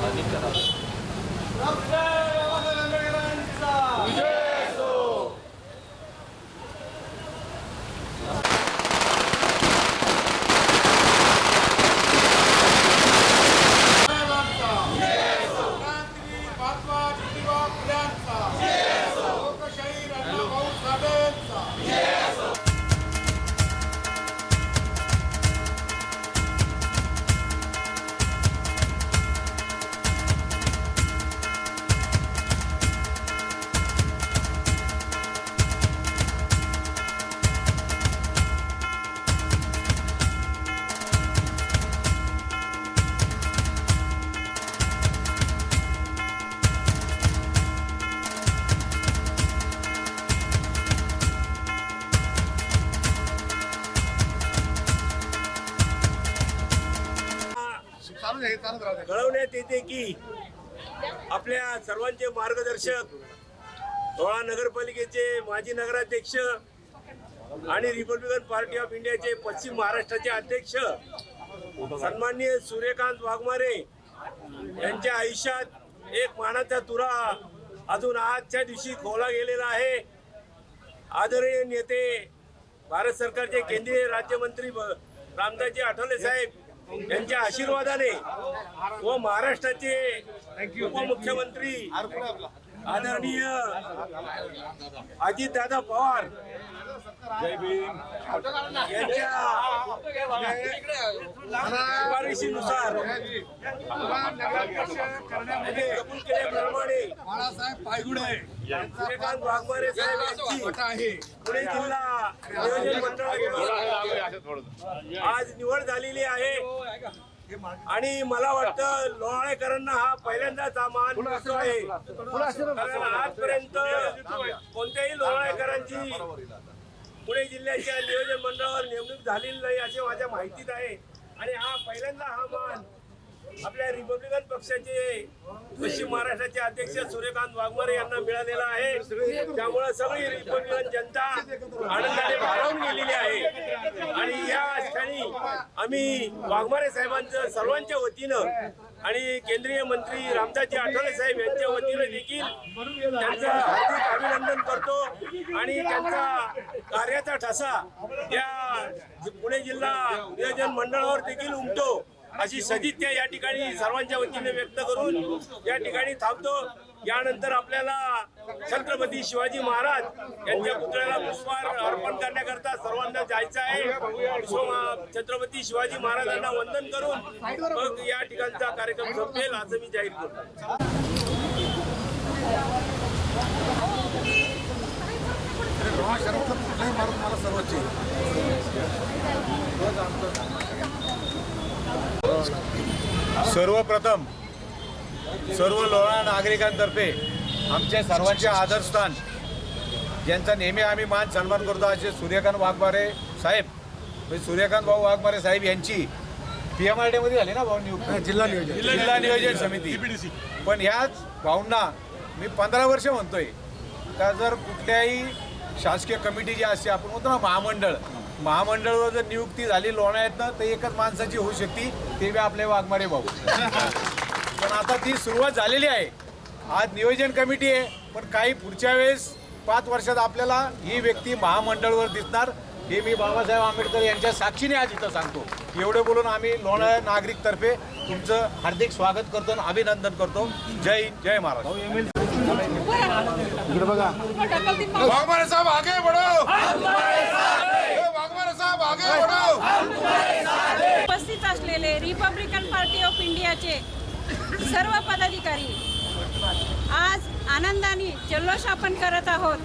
好的好的 कळवण्यात येते की आपल्या सर्वांचे मार्गदर्शक धोळा नगरपालिकेचे माजी नगराध्यक्ष आणि रिपब्लिकन पार्टी ऑफ इंडियाचे पश्चिम महाराष्ट्राचे अध्यक्ष सन्माननीय सूर्यकांत वाघमारे यांच्या आयुष्यात एक मानाचा तुरा अजून आजच्या दिवशी खोला गेलेला आहे. आदरणीय नेते भारत सरकारचे केंद्रीय राज्यमंत्री ब- रामदासजी आठवले साहेब यांच्या आशीर्वादाने व महाराष्ट्राचे उपमुख्यमंत्री आदरणीय अजितदादा पवार यांच्या शिफारशीनुसार त्यांनी कबूल केल्याप्रमाणे बाळासाहेब पायगुडे सूर्यकांत वाघमारे साहेब यांची पुणे जिल्हा नियोजन मंडळाकडून आज निवड झालेली आहे. आणि मला वाटतं लोणाळेकरांना हा पहिल्यांदाच हा मान मिळतो आहे. कारण आजपर्यंत कोणत्याही लोणाळेकरांची पुणे जिल्ह्याच्या नियोजन मंडळावर नेमणूक झालेली नाही असे माझ्या माहितीत आहे. आणि हा पहिल्यांदा हा मान आपल्या रिपब्लिकन पक्षाचे पश्चिम महाराष्ट्राचे अध्यक्ष सूर्यकांत वाघमारे यांना मिळालेला आहे. त्यामुळे सगळी रिपब्लिकन जनता आनंदाने भारावून गेलेली आहे. आणि या ठिकाणी आम्ही वाघमारे साहेबांचं सर्वांच्या वतीनं आणि केंद्रीय मंत्री रामदासजी आठवले साहेब यांच्या वतीनं देखील त्यांचं हार्दिक अभिनंदन करतो. आणि त्यांचा कार्याचा ठसा या पुणे जिल्हा नियोजन मंडळावर देखील उमटो अशी सदिच्छा या ठिकाणी सर्वांच्या वतीने व्यक्त करून या ठिकाणी थांबतो. यानंतर आपल्याला छत्रपती शिवाजी महाराज यांच्या पुतळ्याला पुष्पहार अर्पण करण्याकरता सर्वांना जायचं आहे. छत्रपती शिवाजी महाराजांना वंदन करून मग या ठिकाणचा कार्यक्रम संपेल असं मी जाहीर करतो. सर्वप्रथम सर्व लोणा नागरिकांतर्फे आमच्या सर्वांचे आदरस्थान. ज्यांचा नेहमी आम्ही मान सन्मान करतो असे सूर्यकांत वाघमारे साहेब. म्हणजे सूर्यकांत भाऊ वाघमारे साहेब यांची पी एम आरमध्ये झाली ना भाऊ नियुक्ती? जिल्हा नियोजन. जिल्हा नियोजन समिती. पण ह्याच भाऊंना मी पंधरा वर्ष म्हणतोय. का जर कुठल्याही शासकीय कमिटी जी असते आपण म्हणतो ना महामंडळ महामंडळवर जर नियुक्ती झाली लोणायतनं तर एकच माणसाची होऊ शकते. ते बी आपले वाघमारे भाऊ. पण आता ती सुरुवात झालेली आहे. आज नियोजन कमिटी आहे पण काही पुढच्या वेळेस पाच वर्षात आपल्याला ही व्यक्ती महामंडळवर दिसणार. हे मी बाबासाहेब आंबेडकर यांच्या साक्षीने आज इथं सांगतो. एवढे बोलून आम्ही लोणा नागरिकतर्फे तुमचं हार्दिक स्वागत करतो आणि अभिनंदन करतो. जय हिंद जय महाराष्ट्र. वाघमारे साहब आगे बढ़ो ए, वाघमारे साहब आगे बढ़ो उपस्थित असलेले रिपब्लिकन पार्टी ऑफ इंडियाचे सर्व पदाधिकारी आज आनंदाने जल्लोष आपण करत आहोत.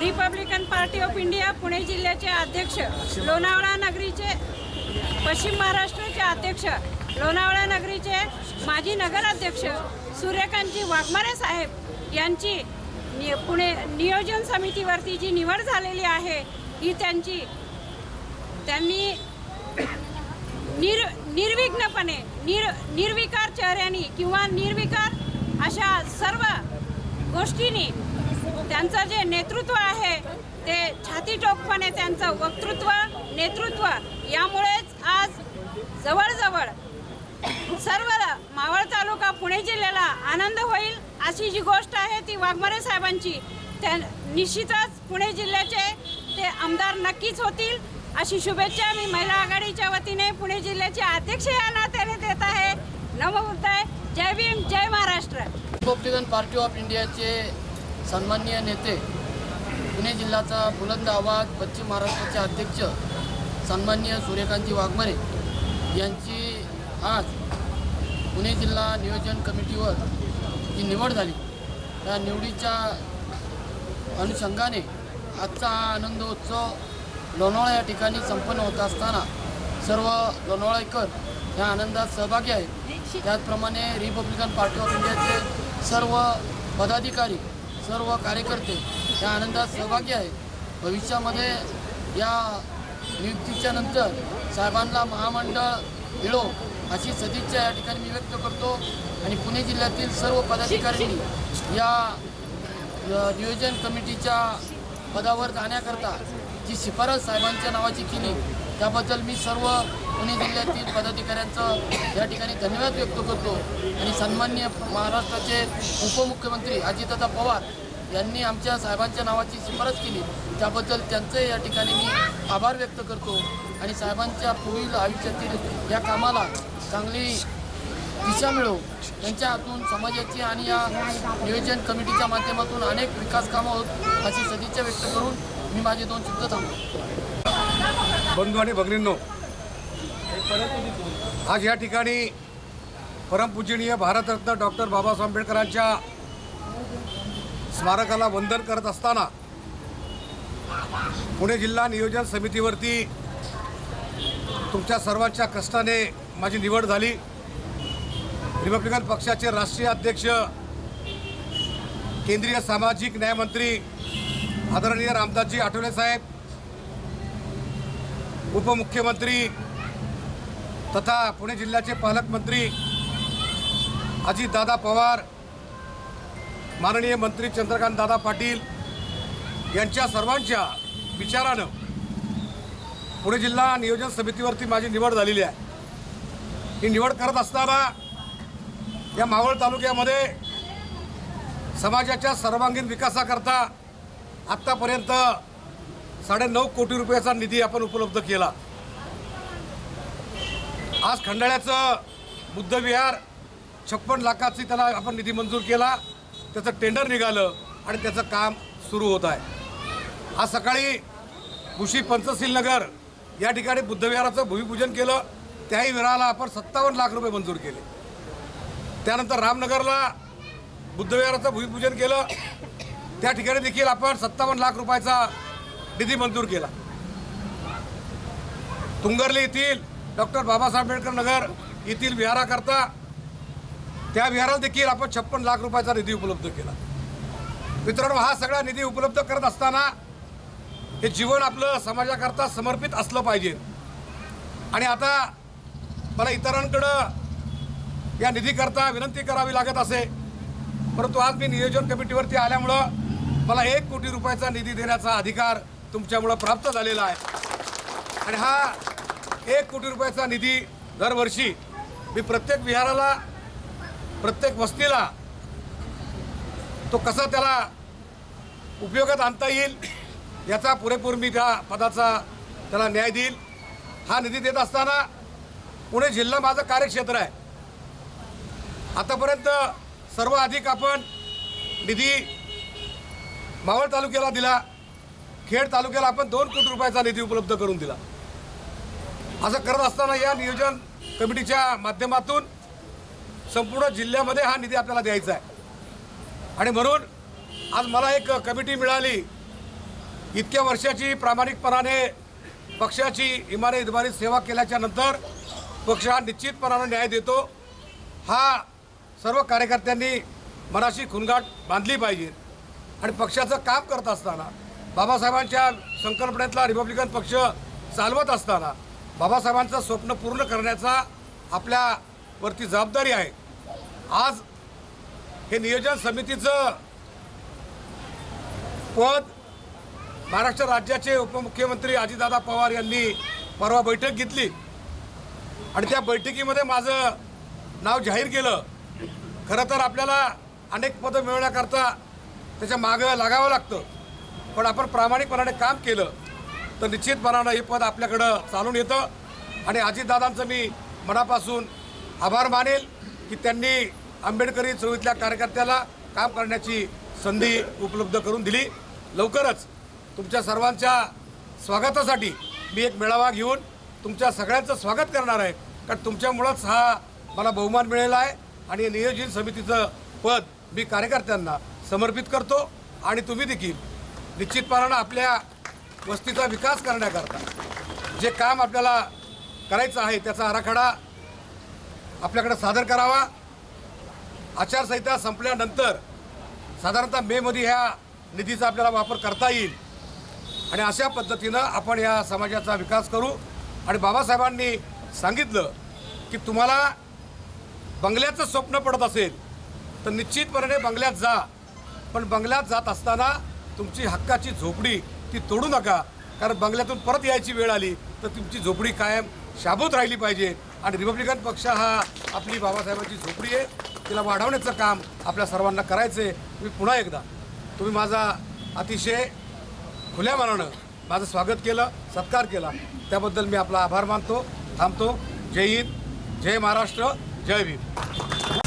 Republican Party of India Pune जिल्ह्याचे अध्यक्ष लोणावळा नगरीचे पश्चिम महाराष्ट्राचे अध्यक्ष लोणावळा नगरीचे माजी नगराध्यक्ष सूर्यकांतजी वाघमारे साहेब यांची नि पुणे नियोजन समितीवरती जी निवड झालेली आहे ही त्यांची त्यांनी निर निर्विघ्नपणे निर निर्विकार चेहऱ्यानी किंवा निर्विकार अशा सर्व गोष्टींनी त्यांचं जे नेतृत्व आहे ते छातीटोकपणे त्यांचं वक्तृत्व नेतृत्व यामुळेच आज जवळजवळ सर्व मावळ तालुका पुणे जिल्ह्याला आनंद होईल अशी जी गोष्ट आहे ती वाघमारे साहेबांची त्या निश्चितच पुणे जिल्ह्याचे ते आमदार नक्कीच होतील. अशी शुभेच्छा मी महिला आघाडीच्या वतीने पुणे जिल्ह्याचे अध्यक्ष या नात्याने देत आहे. नमोबुद्धाय जय भीम जय महाराष्ट्र. रिपब्लिकन पार्टी ऑफ इंडियाचे सन्माननीय नेते पुणे जिल्ह्याचा बुलंद आवाज पश्चिम महाराष्ट्राचे अध्यक्ष सन्माननीय सूर्यकांती वाघमारे यांची आज पुणे जिल्हा नियोजन कमिटीवर जी निवड झाली त्या निवडीच्या अनुषंगाने आजचा आनंदोत्सव लोणावळा या ठिकाणी संपन्न होत असताना सर्व लोणावळेकर ह्या आनंदात सहभागी आहेत. त्याचप्रमाणे रिपब्लिकन पार्टी ऑफ इंडियाचे सर्व पदाधिकारी सर्व कार्यकर्ते ह्या आनंदात सहभागी आहेत. भविष्यामध्ये या नियुक्तीच्या नंतर साहेबांना महामंडळ मिळो अशी सदिच्छा या ठिकाणी मी व्यक्त करतो. आणि पुणे जिल्ह्यातील सर्व पदाधिकाऱ्यांनी या नियोजन कमिटीच्या पदावर जाण्याकरता जी शिफारस साहेबांच्या नावाची केली त्याबद्दल मी सर्व पुणे जिल्ह्यातील पदाधिकाऱ्यांचं या ठिकाणी धन्यवाद व्यक्त करतो. आणि सन्माननीय महाराष्ट्राचे उपमुख्यमंत्री अजितदादा पवार यांनी आमच्या साहेबांच्या नावाची शिफारस केली. त्याबद्दल त्यांचे या ठिकाणी मी आभार व्यक्त करतो. आणि साहेबांच्या पुढील आयुष्यातील या कामाला चांगली दिशा मिळो. त्यांच्या हातून समाजाची आणि या नियोजन कमिटीच्या माध्यमातून अनेक विकास कामं होत अशी सदिच्छा व्यक्त करून मी माझे दोन शब्द थांबतो बंधू आणि भगिनींनो आज या ठिकाणी परमपूजनीय भारतरत्न डॉक्टर बाबासाहेब आंबेडकरांच्या स्मारकाला वंदन करत असताना पुणे जिल्हा नियोजन समितीवरती तुमच्या सर्वांच्या कष्टाने माझी निवड झाली. रिपब्लिकन पक्षाचे राष्ट्रीय अध्यक्ष केंद्रीय सामाजिक न्यायमंत्री आदरणीय रामदासजी आठवले साहेब उपमुख्यमंत्री तथा पुणे जिल्ह्याचे पालकमंत्री अजितदादा पवार माननीय मंत्री चंद्रकांत दादा पाटील यांच्या सर्वांच्या विचारानं पुणे जिल्हा नियोजन समितीवरती माझी निवड झालेली आहे. ही निवड करत असताना या मावळ तालुक्यामध्ये समाजाच्या सर्वांगीण विकासाकरता आत्तापर्यंत साडेनऊ कोटी रुपयाचा निधी आपण उपलब्ध केला. आज खंडाळ्याचं बुद्धविहार छप्पन लाखाची त्याला आपण निधी मंजूर केला. त्याचं टेंडर निघालं आणि त्याचं काम सुरू होत आहे. आज सकाळी भुशी पंचशील नगर या ठिकाणी बुद्धविहाराचं भूमिपूजन केलं. त्याही विहाराला आपण सत्तावन्न लाख रुपये मंजूर केले. त्यानंतर रामनगरला बुद्धविहाराचं भूमिपूजन केलं. त्या ठिकाणी देखील आपण सत्तावन्न लाख रुपयाचा निधी मंजूर केला. तुंगरली येथील डॉक्टर बाबासाहेब आंबेडकर नगर येथील विहाराकरता त्या विहाराला देखील आपण छप्पन लाख रुपयाचा निधी उपलब्ध केला. मित्रांनो हा सगळा निधी उपलब्ध करत असताना हे जीवन आपलं समाजाकरता समर्पित असलं पाहिजे. आणि आता मला इतरांकडं या निधीकरता विनंती करावी लागत असे. परंतु आज मी नियोजन कमिटीवरती आल्यामुळं मला एक कोटी रुपयाचा निधी देण्याचा अधिकार तुमच्यामुळं प्राप्त झालेला आहे. आणि हा एक कोटी रुपयाचा निधी दरवर्षी मी प्रत्येक विहाराला प्रत्येक वस्तीला तो कसा त्याला उपयोगात आणता येईल याचा पुरेपूर मी त्या पदाचा त्याला न्याय देईल. हा निधी देत असताना पुणे जिल्हा माझं कार्यक्षेत्र आहे. आतापर्यंत सर्वाधिक आपण निधी मावळ तालुक्याला दिला. खेड तालुक्याला आपण दोन कोटी रुपयाचा निधी उपलब्ध करून दिला. असं करत असताना या नियोजन कमिटीच्या माध्यमातून संपूर्ण जिल्ह्यामध्ये हा निधी आपल्याला द्यायचा आहे. आणि म्हणून आज मला एक कमिटी मिळाली. इतक्या वर्षाची प्रामाणिकपणाने पक्षाची इमारे इतबारी सेवा केल्याच्यानंतर पक्ष हा निश्चितपणानं न्याय देतो. हा सर्व कार्यकर्त्यांनी मनाशी खुनगाट बांधली पाहिजे. आणि पक्षाचं काम करत असताना बाबासाहेबांच्या संकल्पनेतला रिपब्लिकन पक्ष चालवत असताना बाबासाहेबांचं स्वप्न पूर्ण करण्याचा आपल्यावरती जबाबदारी आहे. आज हे नियोजन समितीचं पद महाराष्ट्र राज्याचे उपमुख्यमंत्री अजितदादा पवार यांनी परवा बैठक घेतली. आणि त्या बैठकीमध्ये माझं नाव जाहीर केलं. खरं तर आपल्याला अनेक पदं मिळवण्याकरता त्याच्या मागं लागावं लागतं. पण आपण प्रामाणिकपणाने काम केलं तर निश्चितपणानं हे पद आपल्याकडं चालून येतं. आणि अजितदादांचं मी मनापासून आभार मानेल की त्यांनी आंबेडकरी चळवळीतल्या कार्यकर्त्याला काम करण्याची संधी उपलब्ध करून दिली. लवकरच तुमच्या सर्वांच्या स्वागतासाठी मी एक मेळावा घेऊन तुमच्या सगळ्यांचं स्वागत करणार आहे. कारण तुमच्यामुळंच हा मला बहुमान मिळाला आहे. आणि नियोजन समितीचं पद मी कार्यकर्त्यांना समर्पित करतो आणि तुम्ही देखील निश्चितपणानं आपल्या वस्तीचा विकास करण्याकरता जे काम आपल्याला करायचं आहे त्याचा आराखडा आपल्याकडे सादर करावा. आचारसंहिता संपल्यानंतर साधारणतः मेमध्ये ह्या निधीचा आपल्याला वापर करता येईल. आणि अशा पद्धतीनं आपण या समाजाचा विकास करू. आणि बाबासाहेबांनी सांगितलं की तुम्हाला बंगल्याचं स्वप्न पडत असेल तर निश्चितपणे बंगल्यात जा. पण बंगल्यात जात असताना तुमची हक्काची झोपडी ती तोडू नका. कारण बंगल्यातून परत यायची वेळ आली तर तुमची झोपडी कायम शाबूत राहिली पाहिजे. आणि रिपब्लिकन पक्ष हा आपली बाबासाहेबांची झोपडी आहे. तिला वाढवण्याचं काम आपल्या सर्वांना करायचं आहे मी पुन्हा एकदा तुम्ही माझा अतिशय खुल्या मनानं माझं स्वागत केलं सत्कार केला. त्याबद्दल मी आपला आभार मानतो थांबतो. जय हिंद जय महाराष्ट्र जय भीम.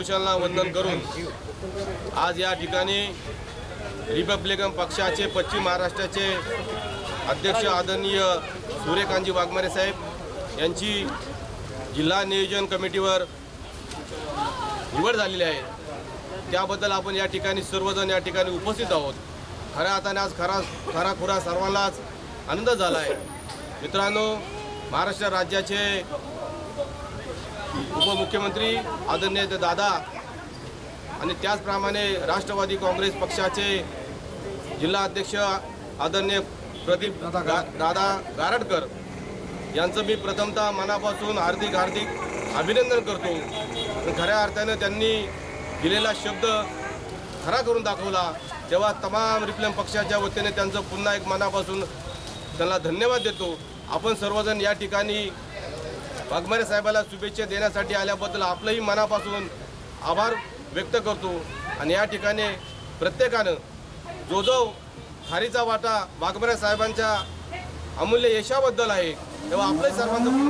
महापुरुषांना वंदन करून आज या ठिकाणी रिपब्लिकन पक्षाचे पश्चिम महाराष्ट्राचे अध्यक्ष आदरणीय सूर्यकांतजी वाघमारे साहेब यांची जिल्हा नियोजन कमिटीवर निवड झालेली आहे. त्याबद्दल आपण या ठिकाणी सर्वजण या ठिकाणी उपस्थित आहोत. खऱ्या हाताने आज खरा खरा खुरा सर्वांनाच आनंद झाला आहे. मित्रांनो महाराष्ट्र राज्याचे उपमुख्यमंत्री आदरणीय दादा आणि त्याचप्रमाणे राष्ट्रवादी काँग्रेस पक्षाचे जिल्हा अध्यक्ष आदरणीय प्रदीप दादा गारडकर यांचं मी प्रथमतः मनापासून हार्दिक हार्दिक अभिनंदन करतो. खऱ्या अर्थानं त्यांनी दिलेला शब्द खरा करून दाखवला. तेव्हा तमाम रिप्लेम पक्षाच्या वतीने त्यांचं पुन्हा एक मनापासून त्यांना धन्यवाद देतो. आपण सर्वजण या ठिकाणी वाघमारे साहेबाला शुभेच्छा देण्यासाठी आल्याबद्दल आपलंही मनापासून आभार व्यक्त करतो. आणि या ठिकाणी प्रत्येकानं जो जो खारीचा वाटा वाघमारे साहेबांच्या अमूल्य यशाबद्दल आहे तेव्हा आपलंही सर्वांचं